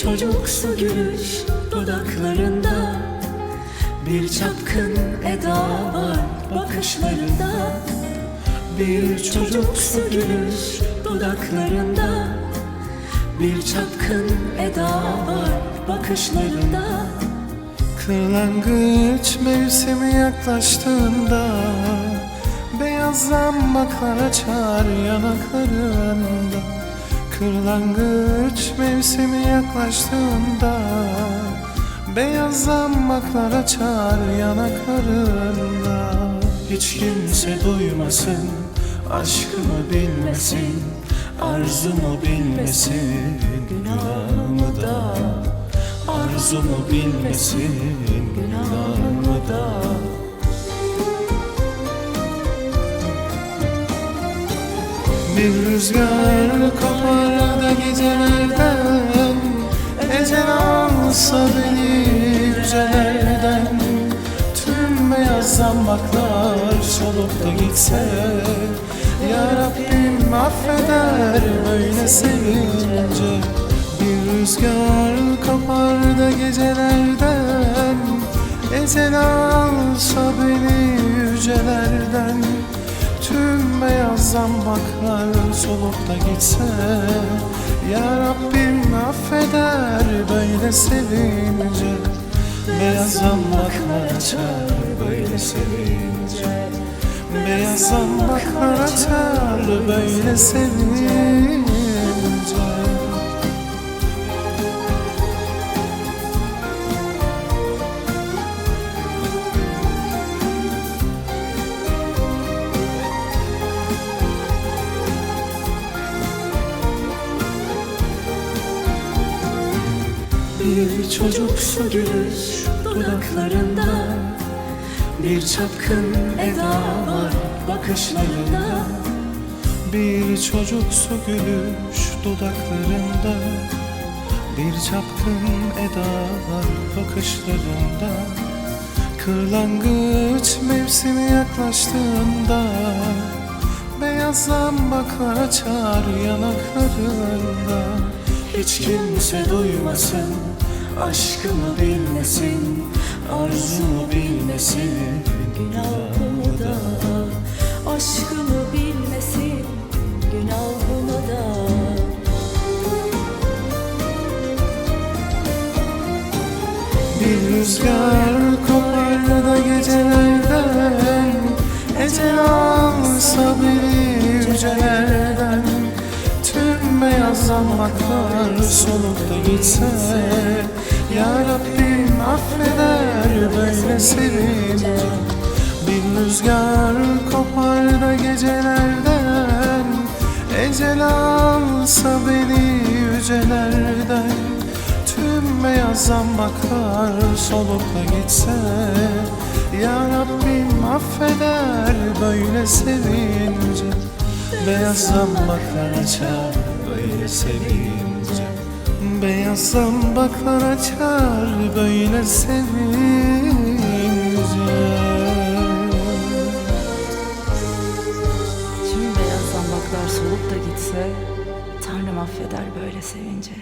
Çocuksu gülüş dudaklarında. Bir çapkın eda var bakışlarında. Bir çocuksu gülüş dudaklarında. Bir çapkın eda var bakışlarında. Kırlangıç mevsimi yaklaştığında Beyaz zambaklar açar yanaklarında Kırlangıç mevsimi yaklaştığında Beyaz zambaklar açar yanaklarında. Hiç kimse duymasın, aşkımı bilmesin Arzumu bilmesin, günahımı da. Arzumu bilmesin, günahımı da. Bir rüzgar alsa beni yücelerden Tüm beyaz zambaklar solup da gitse Ya Rabbim affeder böyle sevince. Bir rüzgar kopar da gecelerden Ecel alsa beni yücelerden Tüm beyaz zambaklar solup da gitse sevince Beyaz zambaklar açar böyle sevince. Beyaz zambaklar açar böyle sevince Bir çocuksu gülüş dudaklarında Bir çapkın eda var bakışlarında. Bir çocuksu gülüş dudaklarında Bir çapkın eda var bakışlarında. Kırlangıç mevsimi yaklaştığında Beyaz zambaklar açar yanaklarında Hiç kimse duymasın, aşkımı bilmesin Arzumu bilmesin, Günahımı da aşkımı bilmesin Günahımı da. Bir rüzgar kopar da gecelerden Ecel Zambaklar solup da gitse Ya Rabbim affeder böyle sevince Bir rüzgar kopar da gecelerden Ecel alsa beni yücelerden. Tüm beyaz zambaklar solup da gitse Ya Rabbim affeder böyle sevince. Beyaz zambaklar açar sevince Beyaz zambaklar açar böyle sevince Tüm beyaz zambaklar solup da gitse Tanrım affeder böyle sevince